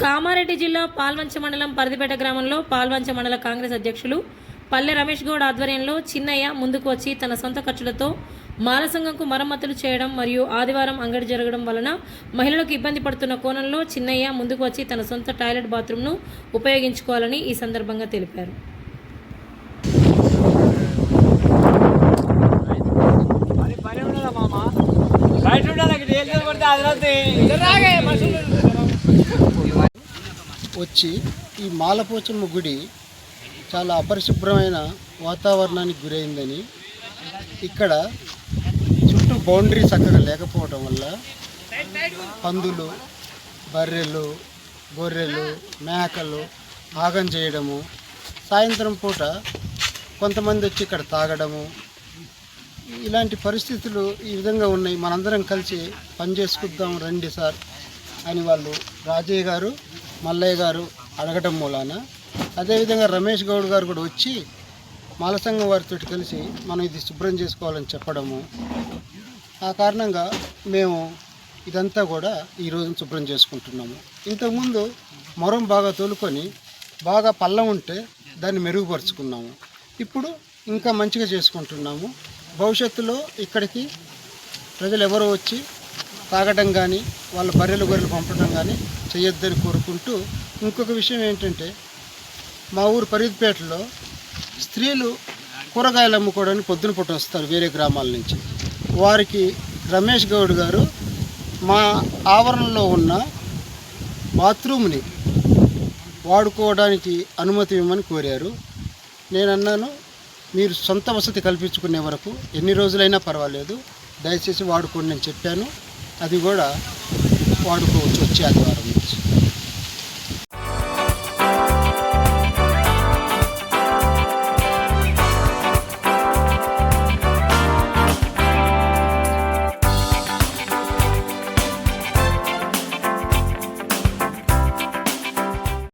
కామారెడ్డి జిల్లా పాల్వంచ మండలం పరిధిపేట గ్రామంలో పాల్వంచ మండల కాంగ్రెస్ అధ్యక్షులు పల్లె రమేష్ గౌడ్ ఆధ్వర్యంలో చిన్నయ్య ముందుకు వచ్చి తన సొంత ఖర్చులతో మాల సంఘంకు మరమ్మతులు చేయడం మరియు ఆదివారం అంగడి జరగడం వలన మహిళలకు ఇబ్బంది పడుతున్న కోణంలో చిన్నయ్య ముందుకు వచ్చి తన సొంత టాయిలెట్ బాత్రూమ్ను ఉపయోగించుకోవాలని ఈ సందర్భంగా తెలిపారు. బయట ఉండాలి వచ్చి ఈ మాలపోచమ్మ గుడి చాలా అపరిశుభ్రమైన వాతావరణానికి గురైందని ఇక్కడ చుట్టూ బౌండరీ చక్కగా లేకపోవడం వల్ల పందులు బర్రెలు గొర్రెలు మేకలు ఆగం చేయడము సాయంత్రం పూట కొంతమంది వచ్చి ఇక్కడ తాగడము ఇలాంటి పరిస్థితులు ఈ విధంగా ఉన్నాయి. మనందరం కలిసి పనిచేసుకుందాం రండి సార్ అని వాళ్ళు రాజయ్య గారు మల్లయ్య గారు అడగటం మూలాన. అదేవిధంగా రమేష్ గౌడ్ గారు కూడా వచ్చి మాల సంఘం వారితో కలిసి మనం ఇది శుభ్రం చేసుకోవాలని చెప్పడము. ఆ కారణంగా మేము ఇదంతా కూడా ఈ రోజు శుభ్రం చేసుకుంటున్నాము. ఇంతకుముందు మొరం బాగా తోలుకొని బాగా పల్లం ఉంటే దాన్ని మెరుగుపరుచుకున్నాము. ఇప్పుడు ఇంకా మంచిగా చేసుకుంటున్నాము. భవిష్యత్తులో ఇక్కడికి ప్రజలు ఎవరు వచ్చి తాగడం కానీ వాళ్ళ బర్రెలు గొర్రెలు పంపడం కానీ చేయొద్దని కోరుకుంటూ ఇంకొక విషయం ఏంటంటే మా ఊరు ఫరీద్పేటలో స్త్రీలు కూరగాయలు అమ్ముకోవడానికి పొద్దున పూట వస్తారు వేరే గ్రామాల నుంచి. వారికి రమేష్ గౌడ్ గారు మా ఆవరణలో ఉన్న బాత్రూమ్ని వాడుకోవడానికి అనుమతి ఇవ్వమని కోరారు. నేను అన్నాను మీరు సొంత వసతి కల్పించుకునే వరకు ఎన్ని రోజులైనా పర్వాలేదు దయచేసి వాడుకోండి నేను చెప్పాను. అది కూడా వాడుకోవచ్చు వచ్చే ఆదివారం నుంచి.